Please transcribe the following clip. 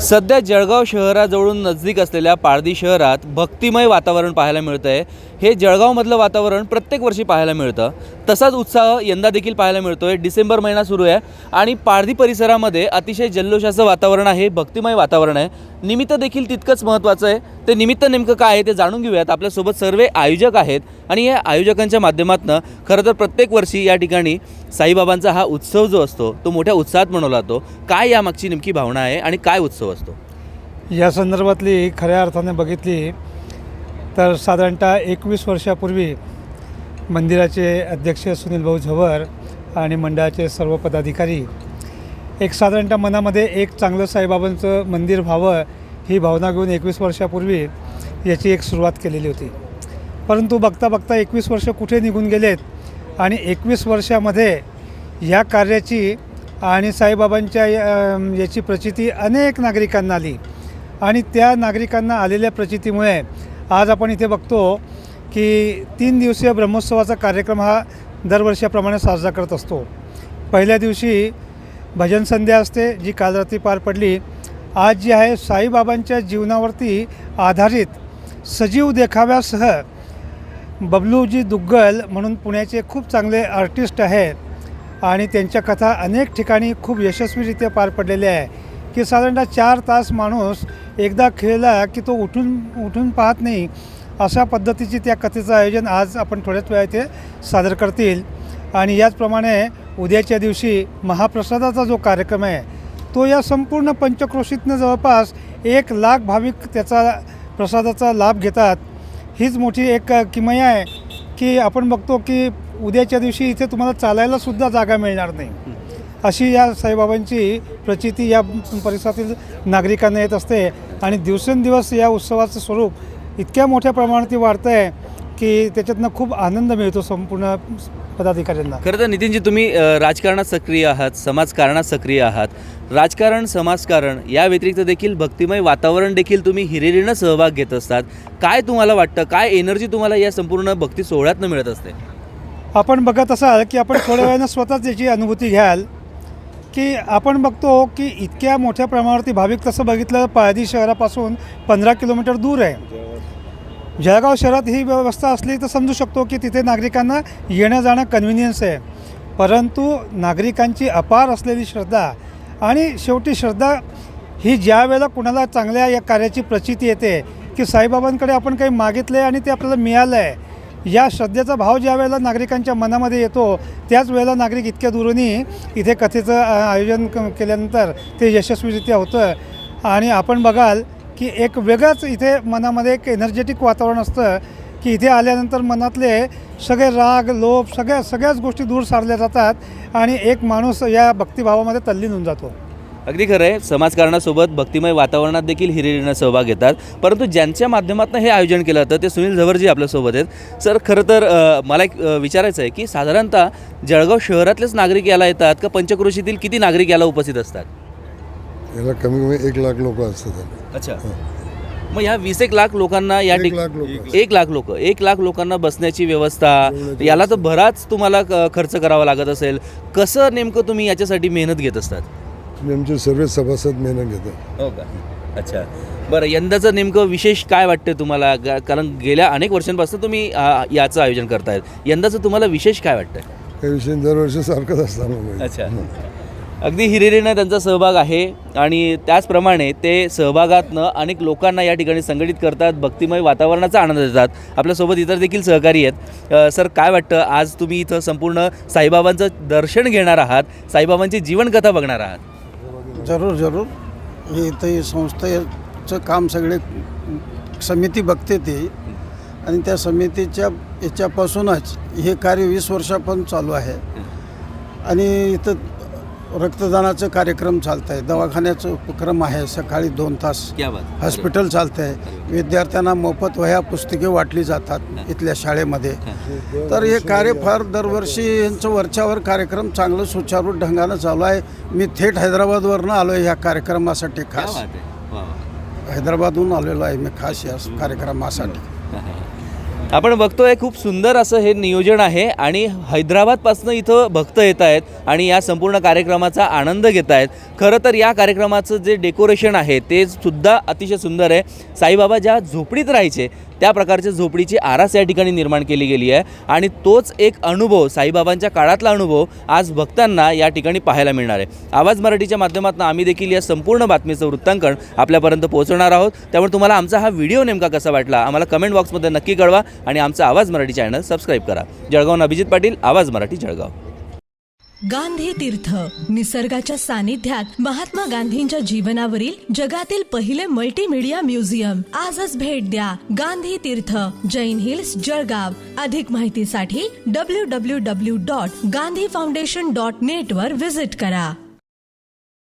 सध्या जळगाव शहराजवळून नजदीक असलेल्या पारदी शहरात भक्तिमय वातावरण पाहायला मिळतं आहे हे जळगावमधलं वातावरण प्रत्येक वर्षी पाहायला मिळतं. तसाच उत्साह यंदा देखील पाहायला मिळतो आहे डिसेंबर महिना सुरू आहे आणि पारधी परिसरामध्ये अतिशय जल्लोषाचं वातावरण आहे भक्तिमय वातावरण आहे. निमित्त देखील तितकंच महत्त्वाचं आहे. ते निमित्त नेमकं काय आहे ते जाणून घेऊयात. आपल्यासोबत सर्व आयोजक आहेत आणि या आयोजकांच्या माध्यमातून खरं तर प्रत्येक वर्षी या ठिकाणी साईबाबांचा हा उत्सव जो असतो तो मोठ्या उत्साहात मनवला जातो. काय यामागची नेमकी भावना आहे आणि काय उत्सव असतो या संदर्भातली खऱ्या अर्थाने बघितली तर साधारणतः एकवीस वर्षापूर्वी मंदिराचे अध्यक्ष सुनील भाऊ झवर आणि मंडळाचे सर्व पदाधिकारी एक साधारणतः मनामध्ये एक चांगलं साईबाबांचं मंदिर व्हावं ही भावना घेऊन एकवीस वर्षापूर्वी याची एक सुरुवात केलेली होती. परंतु बघता बघता एकवीस वर्ष कुठे निघून गेलेत आणि एकवीस वर्षामध्ये या कार्याची आणि साईबाबांच्या याची प्रचिती अनेक नागरिकांना आली. आणि त्या नागरिकांना आलेल्या प्रचितीमुळे आज आपण इथे बघतो की तीन दिवसीय ब्रह्मोत्सवाचा कार्यक्रम हा दरवर्षाप्रमाणे साजरा करत असतो. पहिल्या दिवशी भजन संध्या असते जी काल रात्री पार पडली. आज जी आहे साईबाबांच्या जीवनावरती आधारित सजीव देखाव्यासह बबलूजी दुग्गल म्हणून पुण्याचे खूप चांगले आर्टिस्ट आहेत आणि त्यांच्या कथा अनेक ठिकाणी खूप यशस्वीरित्या पार पडलेल्या आहे. की साधारणतः चार तास माणूस एकदा खेळला की तो उठून उठून पाहत नाही अशा पद्धतीची त्या कथेचं आयोजन आज आपण थोड्याच वेळा ते सादर करतील. आणि याचप्रमाणे उद्याच्या दिवशी महाप्रसादाचा जो कार्यक्रम आहे तो या संपूर्ण पंचक्रोशीतनं जवळपास एक लाख भाविक त्याचा प्रसादाचा लाभ घेतात. हीच मोठी एक किमया आहे की आपण बघतो की उद्याच्या दिवशी इथे तुम्हाला चालायला सुद्धा जागा मिळणार नाही. अशी या साईबाबांची प्रचिती या परिसरातील नागरिकांना येत असते. आणि दिवसेंदिवस या उत्सवाचं स्वरूप इतक्या मोठ्या प्रमाणात वाढतं आहे की त्याच्यातनं खूप आनंद मिळतो संपूर्ण पदाधिकाऱ्यांना. खरं तर नितीनजी तुम्ही राजकारणात सक्रिय आहात समाजकारणात सक्रिय आहात. राजकारण समाजकारण या व्यतिरिक्त देखील भक्तिमय वातावरण देखील तुम्ही हिरिरीनं सहभाग घेत असतात. काय तुम्हाला वाटतं? काय एनर्जी तुम्हाला या संपूर्ण भक्ती सोहळ्यातनं मिळत असते? आपण बघत असाल की आपण थोड्या वेळानं स्वतःच याची अनुभूती घ्याल की आपण बघतो की इतक्या मोठ्या प्रमाणावरती भाविक तसं बघितलं पाळदी शहरापासून पंधरा किलोमीटर दूर आहे. जळगाव शहरात ही व्यवस्था असली तर समजू शकतो की तिथे नागरिकांना येणं जाणं कन्व्हिनियन्स आहे. परंतु नागरिकांची अपार असलेली श्रद्धा आणि शेवटी श्रद्धा ही ज्या वेळेला कुणाला चांगल्या या कार्याची प्रचिती येते की साईबाबांकडे आपण काही मागितलं आहे आणि ते आपल्याला मिळालं आहे या श्रद्धेचा भाव ज्या वेळेला नागरिकांच्या मनामध्ये येतो त्याच वेळेला नागरिक इतक्या दुरूनी इथे कथेचं आयोजन क- केल्यानंतर ते यशस्वीरित्या होतं. आणि आपण बघाल की एक वेगळंच इथे मनामध्ये एक एनर्जेटिक वातावरण असतं की इथे आल्यानंतर मनातले सगळे राग लोभ सगळ्या सगळ्याच गोष्टी दूर सारल्या जातात आणि एक माणूस या भक्तिभावामध्ये तल्लीन होऊन जातो. अगदी खरं आहे. समाजकारणासोबत भक्तिमय वातावरणात देखील हिरिरीनं सहभाग घेतात. परंतु ज्यांच्या माध्यमातून हे आयोजन केलं जातं ते सुनील झवरजी आपल्यासोबत आहेत. सर खरं तर मला एक विचारायचं आहे की साधारणतः जळगाव शहरातलेच नागरिक याला येतात का पंचक्रोशीतील किती नागरिक याला उपस्थित असतात? याला कमी कमी एक लाख लोक असतात. अच्छा. मग ह्या वीस एक लाख लोकांना या एक ठिक लाख लोक एक लाख लोक एक लाख लोकांना बसण्याची व्यवस्था याला तर बराच तुम्हाला खर्च करावा लागत असेल. कसं नेमकं तुम्ही याच्यासाठी मेहनत घेत असतात? आणि आमचे सर्व सभासद मेहनत घेतात हो का? अच्छा. बरं यंदाचं नेमकं विशेष काय वाटतं तुम्हाला? गा- कारण गेल्या अनेक वर्षांपासून तुम्ही याचं आयोजन करतायत. यंदाचं तुम्हाला विशेष काय वाटतं काही विषय दरवर्षी सारखंच असतं आम्हाला. अच्छा. अगदी हिरिरीनं त्यांचा सहभाग आहे आणि त्याचप्रमाणे ते सहभागातनं अनेक लोकांना या ठिकाणी संघटित करतात भक्तिमय वातावरणाचा आनंद देतात. आपल्यासोबत इतर देखील सहकारी आहेत. अ, सर काय वाटतं? आज तुम्ही इथं संपूर्ण साईबाबांचं दर्शन घेणार आहात साईबाबांची जीवनकथा बघणार आहात. जरूर जरूर. हे इथं संस्थेचं काम सगळे समिती बघते ते. आणि त्या समितीच्या याच्यापासूनच हे कार्य वीस वर्षापासून चालू आहे. आणि इथं रक्तदानाचं कार्यक्रम चालतं आहे दवाखान्याचं उपक्रम आहे. सकाळी दोन तास क्या बात हॉस्पिटल चालतं आहे विद्यार्थ्यांना मोफत वह्या पुस्तके वाटली जातात इथल्या शाळेमध्ये. तर हे कार्य फार दरवर्षी यांचं वरच्यावर कार्यक्रम चांगलं सुचारू ढंगानं चालू आहे. मी थेट हैदराबादवरनं आलो आहे ह्या कार्यक्रमासाठी खास. हैदराबादहून आलेलो आहे मी खास या कार्यक्रमासाठी. आपण बघतोय खूप सुंदर असं हे नियोजन आहे आणि हैदराबादपासून इथं भक्त येत आहेत आणि या संपूर्ण कार्यक्रमाचा आनंद घेत आहेत. खरं तर या कार्यक्रमाचं जे डेकोरेशन आहे ते सुद्धा अतिशय सुंदर आहे. साईबाबा ज्या झोपडीत राहायचे त्या प्रकारच्या झोपडीची आरास या ठिकाणी निर्माण केली गेली आहे आणि तोच एक अनुभव साईबाबांच्या काळातला अनुभव आज भक्तांना या ठिकाणी पाहायला मिळणार आहे. आवाज मराठीच्या माध्यमातून आम्ही देखील या संपूर्ण बातमीचं वृत्तांकन आपल्यापर्यंत पोहोचवणार आहोत. त्यामुळे तुम्हाला आमचा हा व्हिडिओ नेमका कसा वाटला आम्हाला कमेंट बॉक्समध्ये नक्की कळवा. आणि आमचा आवाज मराठी चॅनल सबस्क्राईब करा. जळगावून अभिजित पाटील आवाज मराठी जळगाव. गांधी तीर्थ निसर्गाच्या सानिध्यात महात्मा गांधींच्या जीवनावरील जगातील पहिले मल्टीमीडिया म्युझियम आजच भेट द्या गांधी तीर्थ जैन हिल्स जळगाव. अधिक माहितीसाठी W W W dot Gandhi foundation dot net वर विजिट करा.